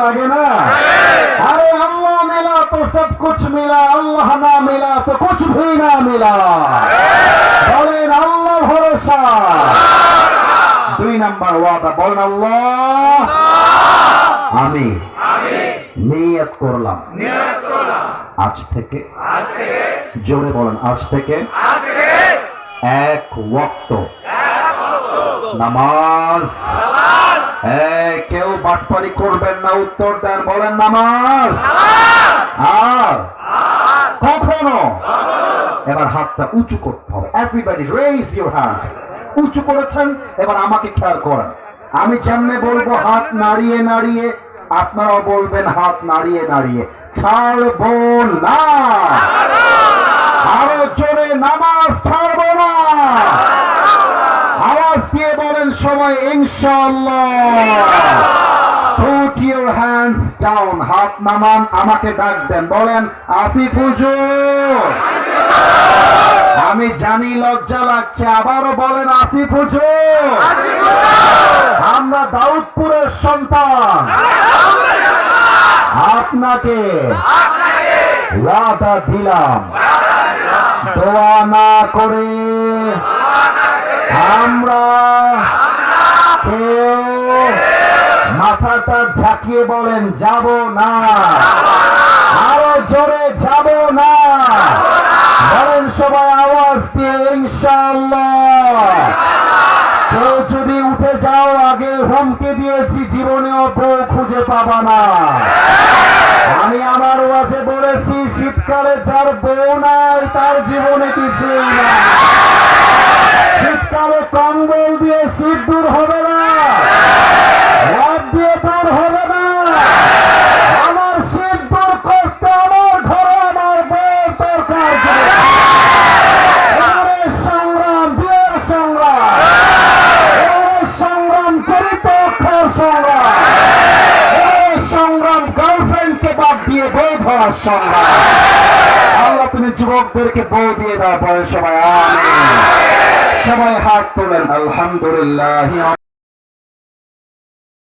লাগে না? আরে আল্লাহ মিলা তো সব কুছ মিলা, আল্লাহ না মিলা তো কুছ ভি না মিলা। বলেন আল্লাহ ভরসা। দুই নাম্বার ওয়াদা, বলেন আল্লাহ। আমি নিয়ত করলাম। আজ থেকে জোরে বলেন, আজ থেকে এক ওয়াক্ত। নামাজ এক বাটপারি করবেন না, উত্তর দেন, বলেন নামাজ। আর কখনো? এবার হাতটা উঁচু করতে হবে। এভরিবডি রেজ ইউর হ্যান্ডস উঁচু করেছেন, এবার আমাকে খেয়াল করেন। আমি যেমনে বলব, হাত নাড়িয়ে নাড়িয়ে, আপনারাও বলবেন, হাত নাড়িয়ে নাড়িয়ে। ছাড়বো না। আরও জোরে নামাজ ছাড়বো না। আওয়াজ দিয়ে বলেন সবাই ইনশাআল্লাহ। Put your hands down. হাত নামান, আমাকে ডাক দেন। বলেন, আসিফ হুজুর। আমি জানি লজ্জা লাগছে, আবারও বলেন, আসিফ হুজুর। আমরা দাউদপুরের সন্তান। আপনাকে ওয়াদা দিলাম। দোয়া না করে আমরা কেউ মাথাটা ঝাঁকিয়ে বলেন, যাব না। আরও জোরে, যাব না। বলেন সবাই আওয়াজ দিয়ে, ইনশাআল্লাহ। কেউ যদি উঠে যাও, আগে হুমকি দিয়েছি, জীবনেও বউ খুঁজে পাবা না। আমি আমার ওয়াজে বলেছি, শীতকালে যার বউ নাই, তার জীবনে কিছুই না শীতকালে কম্বল দিয়ে শীত দূর হবে না রাত দিয়ে দূর হবে না আমার শীত দূর করতে আমার ঘরে আমার বউ দরকার এবারে সংগ্রাম বিয়ের সংগ্রাম এবারে সংগ্রাম চরিত অক্ষর সংগ্রাম এবারে সংগ্রাম গার্লফ্রেন্ডকে বাদ দিয়ে বউ ধরার সংগ্রাম আল্লাহ তুমি যুবকদেরকে বউ দিয়ে দাও পরে সবাই সবাই হাত তোলেন আলহামদুলিল্লাহ।